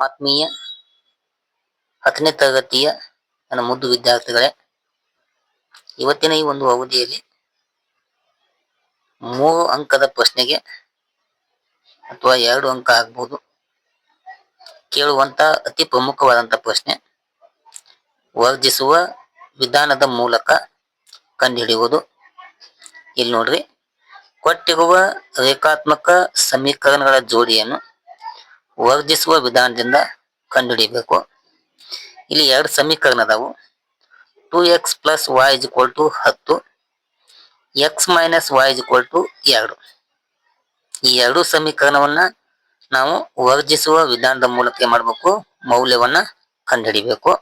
ಆತ್ಮೀಯ, ಹತ್ತನೇ ತರಗತಿಯ ನನ್ನ ಮುದ್ದು ವಿದ್ಯಾರ್ಥಿಗಳೇ, ಇವತ್ತಿನ ಈ ಒಂದು ಅವಧಿಯಲ್ಲಿ ಮೂರು ಅಂಕದ ಪ್ರಶ್ನೆಗೆ ಅಥವಾ ಎರಡು ಅಂಕ ಆಗ್ಬೋದು. ಕೇಳುವಂತ ಅತಿ ಪ್ರಮುಖವಾದಂತ ಪ್ರಶ್ನೆ, ವರ್ಜಿಸುವ ವಿಧಾನದ ಮೂಲಕ ಕಂಡುಹಿಡಿಯುವುದು. ಇಲ್ಲಿ ನೋಡ್ರಿ, ಕೊಟ್ಟಿರುವ ರೇಖಾತ್ಮಕ ಸಮೀಕರಣಗಳ ಜೋಡಿಯನ್ನು ವರ್ಜಿಸುವ ವಿಧಾನದಿಂದ ಕಂಡುಹಿಡಿಯಬೇಕು. ಇಲ್ಲಿ ಎರಡು ಸಮೀಕರಣ ಅದಾವು. Two x plus y is equal to ಹತ್ತು. X minus y is equal to ಎರಡು. ಈ ಎರಡು ಸಮೀಕರಣವನ್ನ ನಾವು ವರ್ಜಿಸುವ ವಿಧಾನದ ಮೂಲಕ ಏನ್ ಮೌಲ್ಯವನ್ನು ಕಂಡುಹಿಡಿಬೇಕು.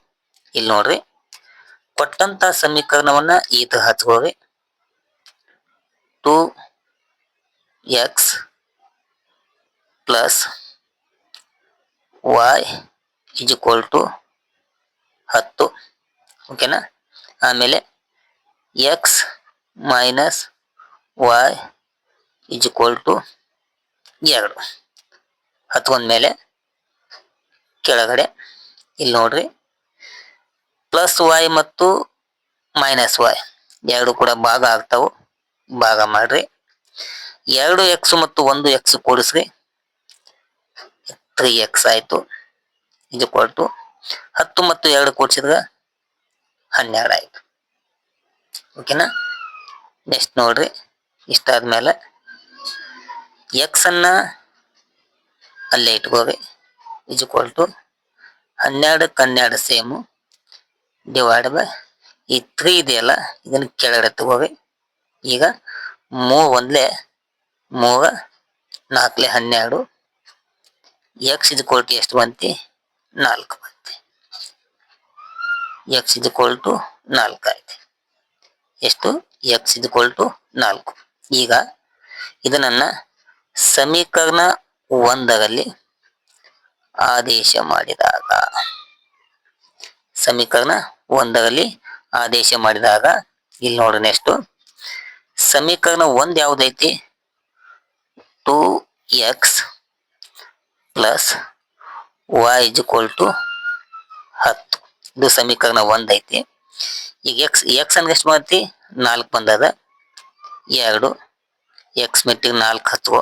ಇಲ್ಲಿ ನೋಡ್ರಿ. ಕೊಟ್ಟಂತ ಸಮೀಕರಣವನ್ನ ಈ ತರ to two x plus y is equal to ಹತ್ತು ಓಕೆನಾ ಆಮೇಲೆ x minus y is equal to ಎರಡು. ಹತ್ಕೊಂಡ್ಮೇಲೆ ಕೆಳಗಡೆ, ಇಲ್ಲಿ ನೋಡ್ರಿ. ಪ್ಲಸ್ ವಾಯ್ ಮತ್ತು ಮೈನಸ್ ವೈ ಎರಡು ಕೂಡ ಭಾಗ ಆಗ್ತಾವು. ಭಾಗ ಮಾಡ್ರಿ. ಎರಡು ಎಕ್ಸ್ ಮತ್ತು ಒಂದು ಎಕ್ಸ್ ಕೂಡಿಸ್ರಿ. ತ್ರೀ ಎಕ್ಸ್ ಆಯ್ತು. ಇದು ಕೊಟ್ಟು ಹತ್ತು ಮತ್ತು ಎರಡು ಕೂಡಿಸಿದ್ರೆ ಹನ್ನೆರಡು ಆಯ್ತು. ಓಕೆನಾ ನೆಕ್ಸ್ಟ್ ನೋಡ್ರಿ. ಇಷ್ಟಾದ್ಮೇಲೆ ಎಕ್ಸ್ ಅನ್ನ ಅಲ್ಲೇ ಇಟ್ಕೋರಿ. ಇಸ್ ಇಕ್ವಲ್ ಟು ಹನ್ನೆರಡಕ್ಕೆ ಹನ್ನೆರಡು ಸೇಮು. ಡಿವೈಡ್ ಬೈ ಈ ತ್ರೀ ಇದೆಯಲ್ಲ, ಇದನ್ನ ಕೆಳಗಡೆ ತಗೋರಿ. ಈಗ ಮೂರು ಒಂದ್ಲೆ ಮೂರ ನಾಲ್ಕಲೆ ಹನ್ನೆರಡು. ಎಕ್ಸ್ ಇದು ಟು ಎಷ್ಟು ಬಂತಿ? ನಾಲ್ಕು ಬಂತಿ. ಎಕ್ಸ್ ಇದು ಕೋಲ್ಟು ನಾಲ್ಕು ಆಯ್ತು. ಎಷ್ಟು? ಎಕ್ಸ್ ಇದು ಕೋಲ್ಟು ನಾಲ್ಕು. ಈಗ ಇದನ್ನ ಸಮೀಕರಣ ಒಂದರಲ್ಲಿ ಆದೇಶ ಮಾಡಿದಾಗ, ಸಮೀಕರಣ ಒಂದರಲ್ಲಿ ಆದೇಶ ಮಾಡಿದಾಗ, ಇಲ್ಲಿ ನೋಡ್ರಿ ನೆಕ್ಸ್ಟ್ ಸಮೀಕರಣ ಒಂದ್ ಯಾವ್ದೈತಿ? Two x plus y is equal to ಹತ್ತು. ಇದು ಸಮೀಕರಣ ಒಂದು ಐತಿ. ಈಗ ಎಕ್ಸ್ ಎಕ್ಸ್ ಅನ್ಗೆ ಎಷ್ಟು ಮಾಡ್ತಿ ನಾಲ್ಕು ಬಂದದ. ಎರಡು. ಎಕ್ಸ್ ಮೆಟ್ಟಿಗೆ ನಾಲ್ಕು ಹತ್ತು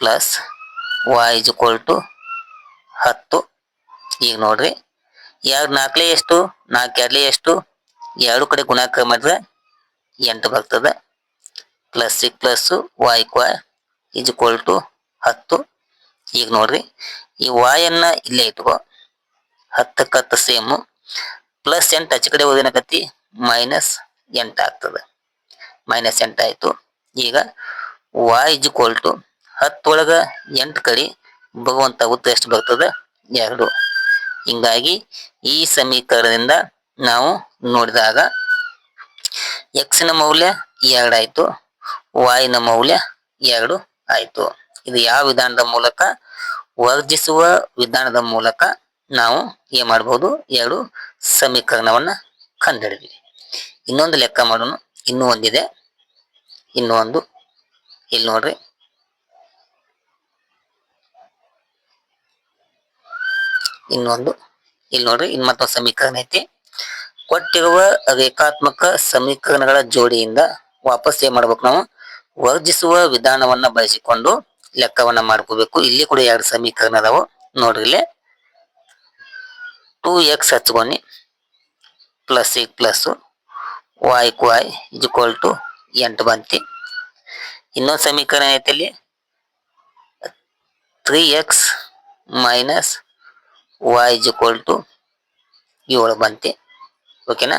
plus y is equal to ಹತ್ತು. ಈಗ ನೋಡ್ರಿ. ಎರಡು ನಾಲ್ಕಲೇ ಎಷ್ಟು? ನಾಲ್ಕು ಎರಡಲೇ ಎಷ್ಟು? ಎರಡು ಕಡೆ ಗುಣಾಕಾರ ಮಾಡಿದ್ರೆ ಎಂಟು ಬರ್ತದೆ. ಪ್ಲಸ್ ಸಿಕ್ ಪ್ಲಸ್ಸು ವಾಯ್ ಕ್ವಾಯ್ ಇಸ್ ಈಕ್ವಲ್ ಟು ಹತ್ತು. ಈಗ ನೋಡ್ರಿ, ಈ ವಾಯನ್ನ ಇಲ್ಲೇ ಇಟ್ಕೋ ಹತ್ತಕ್ಕೆ ಹತ್ತು ಸೇಮು ಪ್ಲಸ್ ಎಂಟು ಆಚೆ ಕಡೆ ಓದಿನಕತ್ತಿ ಮೈನಸ್ ಎಂಟು ಆಗ್ತದೆ. ಮೈನಸ್ ಎಂಟು ಆಯ್ತು. ಈಗ ವಾಯ್ ಇಜ್ ಕೋಲ್ ಟು ಹತ್ತೊಳಗ ಎಂಟು ಕಡೆ ಭಗವಂತ ಉತ್ತರ ಎಷ್ಟು ಬರ್ತದೆ? ಎರಡು. ಹಿಂಗಾಗಿ ಈ ಸಮೀಕರಣದಿಂದ ನಾವು ನೋಡಿದಾಗ ಎಕ್ಸ್ನ ಮೌಲ್ಯ ಎರಡು ಆಯ್ತು ವಾಯ್ನ ಮೌಲ್ಯ ಎರಡು ಆಯ್ತು. ಇದು ಯಾವ ವಿಧಾನದ ಮೂಲಕ? ವರ್ಜಿಸುವ ವಿಧಾನದ ಮೂಲಕ ನಾವು ಏನ್ ಮಾಡಬಹುದು ಎರಡು ಸಮೀಕರಣವನ್ನ ಕಂಡುಹಿಡಿದ್ವಿ. ಇನ್ನೊಂದು ಲೆಕ್ಕ ಮಾಡೋಣ. ಇನ್ನೂ ಒಂದಿದೆ. ಇನ್ನೂ ಒಂದು. ಇಲ್ಲಿ ನೋಡ್ರಿ. ಇನ್ನೊಂದು ಇಲ್ಲಿ ನೋಡ್ರಿ. ಇನ್ ಮತ್ತೊಂದು ಸಮೀಕರಣ ಐತಿ. ಕೊಟ್ಟಿರುವ ರೇಖಾತ್ಮಕ ಸಮೀಕರಣಗಳ ಜೋಡಿಯಿಂದ ವಾಪಸ್ ಏನ್ ಮಾಡ್ಬೇಕು ನಾವು? ವರ್ಜಿಸುವ ವಿಧಾನವನ್ನ ಬಳಸಿಕೊಂಡು ಲೆಕ್ಕವನ್ನ ಮಾಡ್ಕೋಬೇಕು. ಇಲ್ಲಿ ಕೂಡ ಎರಡು ಸಮೀಕರಣ ಅದಾವು. ನೋಡ್ರಿ ಇಲ್ಲಿ. ಟೂ ಎಕ್ಸ್ ಹಚ್ಕೊಂಡಿ ಪ್ಲಸ್ ಈಗ ಪ್ಲಸ್ ವಾಯ್ ಕ್ವಾಯ್ ಇಸ್ ಟು ಎಂಟು ಬಂತಿ. ಇನ್ನೊಂದು ಸಮೀಕರಣ ಐತೆ ಇಲ್ಲಿ. Three x minus y is to ಏಳು ಬಂತಿ. ಓಕೆನಾ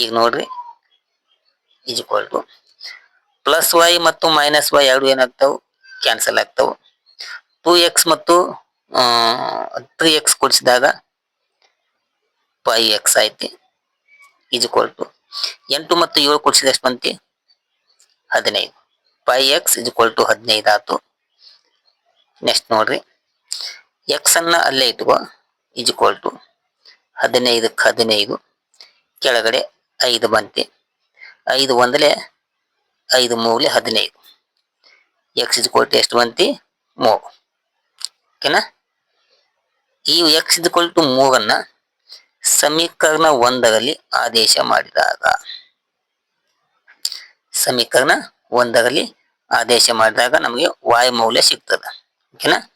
ಈಗ ನೋಡ್ರಿ. ಇಸ್ ಟು ಪ್ಲಸ್ ವೈ ಮತ್ತು ಮೈನಸ್ ವೈ ಎರಡು ಏನಾಗ್ತಾವು? ಕ್ಯಾನ್ಸಲ್ ಆಗ್ತವೆ. ಟೂ ಎಕ್ಸ್ ಮತ್ತು ತ್ರೀ ಎಕ್ಸ್ ಕೊಡಿಸಿದಾಗ ಫೈ ಎಕ್ಸ್ ಐತಿ ಈಜ್ ಇಕ್ವಲ್ ಟು ಎಂಟು ಮತ್ತು ಏಳು ಕೊಡಿಸಿದ ಎಷ್ಟು ಬಂತಿ? ಹದಿನೈದು. Five x is equal to ಹದಿನೈದು ಆಯ್ತು ನೆಕ್ಸ್ಟ್ ನೋಡ್ರಿ. ಎಕ್ಸ್ ಅನ್ನ ಅಲ್ಲೇ ಇಟ್ಕೋ. ಇಸ್ ಇಕ್ವಲ್ ಟು ಹದಿನೈದಕ್ಕೆ ಹದಿನೈದು. ಕೆಳಗಡೆ ಐದು ಬಂತಿ. ಐದು ಒಂದಲೇ ಐದು ಮೂರಲೆ ಹದಿನೈದು. ಎಕ್ಸ್ ಇಸ್ ಟು ಎಷ್ಟು ಬಂತಿ? ಮೂರು. ಓಕೆನಾ? ಈ ಎಕ್ಸ್ ಇದ್ಕೊಲ್ ಟು ಮೂರನ್ನು ಸಮೀಕರಣ ಒಂದರಲ್ಲಿ ಆದೇಶ ಮಾಡಿದಾಗ. ಸಮೀಕರಣ ಒಂದರಲ್ಲಿ ಆದೇಶ ಮಾಡಿದಾಗ ನಮಗೆ ವಾಯು ಮೌಲ್ಯ ಸಿಗ್ತದೆ. ಓಕೆನಾ?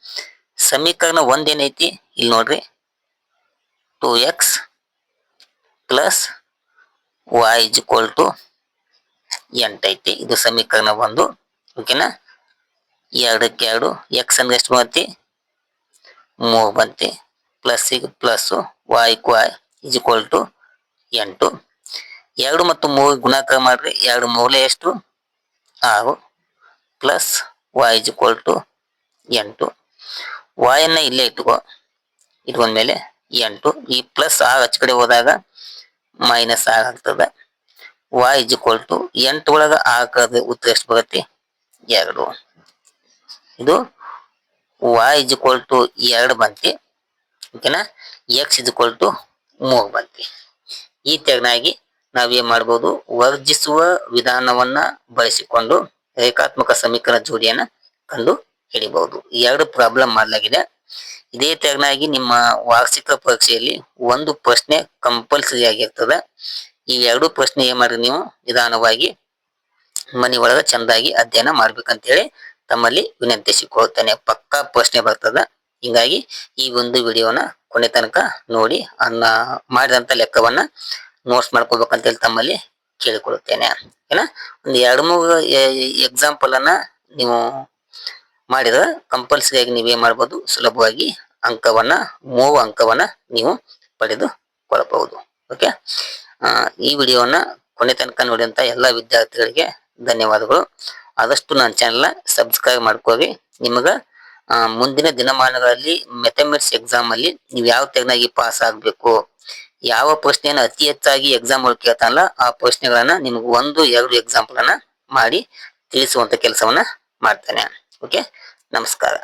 ಸಮೀಕರಣ ಒಂದೇನೈತಿ ಇಲ್ಲಿ ನೋಡ್ರಿ. Two x plus y equal to ಎಂಟೈತಿ ಇದು ಸಮೀಕರಣ ಒಂದು. ಓಕೆನಾ? ಎರಡಕ್ಕೆ ಎರಡು ಎಕ್ಸ್ ಅಂದ್ರೆ ಎಷ್ಟು ಬಂತಿ? ಮೂರು ಬಂತಿ. ಪ್ಲಸ್ಸಿಗೆ ಪ್ಲಸ್ಸು ವಾಯ್ಕ್ ವಾಯ್ ಇಸ್ ಈಕ್ವಲ್ ಟು ಎಂಟು. ಎರಡು ಮತ್ತು ಮೂರು ಗುಣಾಕಾರ ಮಾಡ್ರಿ, ಎರಡು ಮೌಲ್ಯ ಎಷ್ಟು? ಆರು. Plus y is equal to ಎಂಟು. ವಾಯನ್ನ ಇಲ್ಲೇ ಇಟ್ಕೋ. ಇಟ್ಕೊಂಡ್ಮೇಲೆ ಎಂಟು. ಈ ಪ್ಲಸ್ ಆರು ಹಚ್ಚ ಕಡೆ ಹೋದಾಗ ಮೈನಸ್ ಆರು ಆಗ್ತದೆ. ವಾಯ್ ಇಸ್ ಈಕ್ವಲ್ ಟು ಎಂಟು ಒಳಗೆ ಆಕದ ಉತ್ತರ ಎಷ್ಟು ಬರುತ್ತೆ? ಎರಡು. ಇದು ವಾಯ್ ಇಸ್ ಈಕ್ವಲ್ ಟು ಎರಡು ಬಂತಿ ಓಕೆನಾ ಎಕ್ಸ್ ಇಸ್ ಈಕ್ವಲ್ ಟು ಮೂರು ಬಂತಿ. ಈ ತೆಗನಾಗಿ ನಾವೇನ್ ಮಾಡ್ಬೋದು? ವರ್ಜಿಸುವ ವಿಧಾನವನ್ನ ಬಳಸಿಕೊಂಡು ರೇಖಾತ್ಮಕ ಸಮೀಕರಣ ಜೋಡಿಯನ್ನ ಕಂಡು ಹಿಡಿಬಹುದು ಎರಡು ಪ್ರಾಬ್ಲಮ್ ಮಾಡಲಾಗಿದೆ. ಇದೇ ತೆರನಾಗಿ ನಿಮ್ಮ ವಾರ್ಷಿಕ ಪರೀಕ್ಷೆಯಲ್ಲಿ ಒಂದು ಪ್ರಶ್ನೆ ಕಂಪಲ್ಸರಿ ಆಗಿರ್ತದೆ. ಈ ಎರಡು ಪ್ರಶ್ನೆ ಏನ್ ಮಾಡ್ರಿ ನೀವು? ನಿಧಾನವಾಗಿ ಮನೆ ಒಳಗ ಚಂದಾಗಿ ಅಧ್ಯಯನ ಮಾಡ್ಬೇಕಂತೇಳಿ ತಮ್ಮಲ್ಲಿ ವಿನಂತಿಸಿಕೊಳ್ತೇನೆ ಪಕ್ಕಾ ಪ್ರಶ್ನೆ ಬರ್ತದ. ಹಿಂಗಾಗಿ ಈ ಒಂದು ವಿಡಿಯೋನ ಕೊನೆ ತನಕ ನೋಡಿ, ಅನ್ನ ಮಾಡಿದಂತ ಲೆಕ್ಕವನ್ನ ನೋಟ್ಸ್ ಮಾಡ್ಕೋಬೇಕಂತೇಳಿ ತಮ್ಮಲ್ಲಿ ಕೇಳಿಕೊಳ್ಳುತ್ತೇನೆ. ಓಕೆನಾ ಒಂದು ಎರಡು ಮೂರು ಎಕ್ಸಾಂಪಲ್ ಅನ್ನ ನೀವು ಮಾಡಿದ್ರೆ ಕಂಪಲ್ಸರಿ ಆಗಿ ನೀವೇನ್ ಮಾಡ್ಬೋದು? ಸುಲಭವಾಗಿ ಅಂಕವನ್ನ, ಮೂರು ಅಂಕವನ್ನ ನೀವು ಪಡೆದುಕೊಳ್ಳಬಹುದು ಓಕೆ ಈ ವಿಡಿಯೋನ ಕೊನೆ ತನಕ ನೋಡಿದಂತ ಎಲ್ಲ ವಿದ್ಯಾರ್ಥಿಗಳಿಗೆ ಧನ್ಯವಾದಗಳು. ಆದಷ್ಟು ನನ್ನ ಚಾನೆಲ್ನ ಸಬ್ಸ್ಕ್ರೈಬ್ ಮಾಡ್ಕೋರಿ. ನಿಮಗೆ ಮುಂದಿನ ದಿನಮಾನಗಳಲ್ಲಿ ಮೆಥಮೆಟಿಕ್ಸ್ ಎಕ್ಸಾಮ್ ಅಲ್ಲಿ ನೀವು ಯಾವ ತೆಗ್ನಾಗಿ ಪಾಸ್ ಆಗಬೇಕು, ಯಾವ ಪ್ರಶ್ನೆಯನ್ನು ಅತಿ ಹೆಚ್ಚಾಗಿ ಎಕ್ಸಾಮ್ ಒಳಗೆ ಕೇಳ್ತಾನಲ್ಲ ಆ ಪ್ರಶ್ನೆಗಳನ್ನ ನಿಮ್ಗೆ ಒಂದು, ಎರಡು ಎಕ್ಸಾಂಪಲ್ ಅನ್ನ ಮಾಡಿ ತಿಳಿಸುವಂತ ಕೆಲಸವನ್ನ ಮಾಡ್ತಾನೆ. ಓಕೆ ನಮಸ್ಕಾರ.